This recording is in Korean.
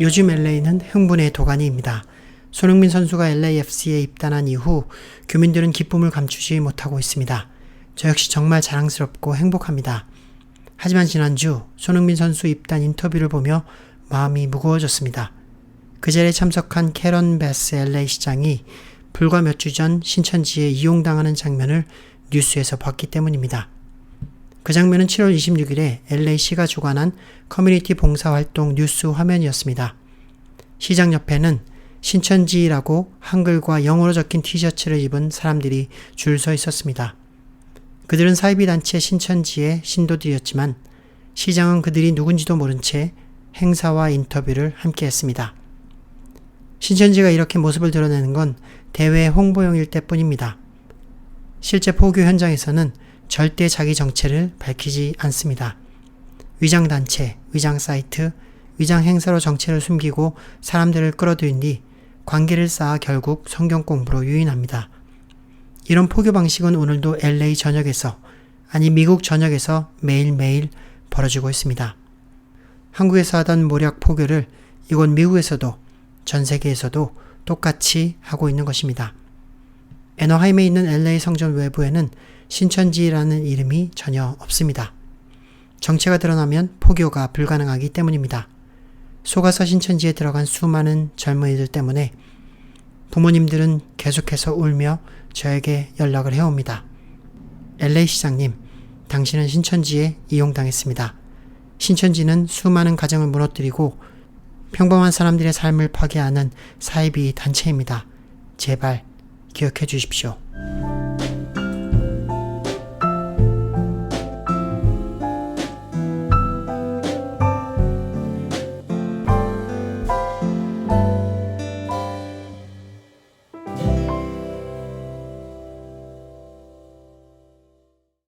요즘 LA는 흥분의 도가니입니다. 손흥민 선수가 LAFC에 입단한 이후 교민들은 기쁨을 감추지 못하고 있습니다. 저 역시 정말 자랑스럽고 행복합니다. 하지만 지난주 손흥민 선수 입단 인터뷰를 보며 마음이 무거워졌습니다. 그 자리에 참석한 캐런 베스 LA 시장이 불과 몇 주 전 신천지에 이용당하는 장면을 뉴스에서 봤기 때문입니다. 그 장면은 7월 26일에 LA시가 주관한 커뮤니티 봉사활동 뉴스 화면이었습니다. 시장 옆에는 신천지라고 한글과 영어로 적힌 티셔츠를 입은 사람들이 줄 서 있었습니다. 그들은 사이비 단체 신천지의 신도들이었지만 시장은 그들이 누군지도 모른 채 행사와 인터뷰를 함께 했습니다. 신천지가 이렇게 모습을 드러내는 건 대외 홍보용일 때뿐입니다. 실제 포교 현장에서는 절대 자기 정체를 밝히지 않습니다. 위장단체, 위장사이트, 위장행사로 정체를 숨기고 사람들을 끌어들인 뒤 관계를 쌓아 결국 성경 공부로 유인합니다. 이런 포교 방식은 오늘도 LA 전역에서, 아니 미국 전역에서 매일매일 벌어지고 있습니다. 한국에서 하던 모략 포교를 이곳 미국에서도 전 세계에서도 똑같이 하고 있는 것입니다. 애너하임에 있는 LA 성전 외부에는 신천지라는 이름이 전혀 없습니다. 정체가 드러나면 포교가 불가능하기 때문입니다. 속아서 신천지에 들어간 수많은 젊은이들 때문에 부모님들은 계속해서 울며 저에게 연락을 해옵니다. LA 시장님, 당신은 신천지에 이용당했습니다. 신천지는 수많은 가정을 무너뜨리고 평범한 사람들의 삶을 파괴하는 사이비 단체입니다. 제발 기억해 주십시오.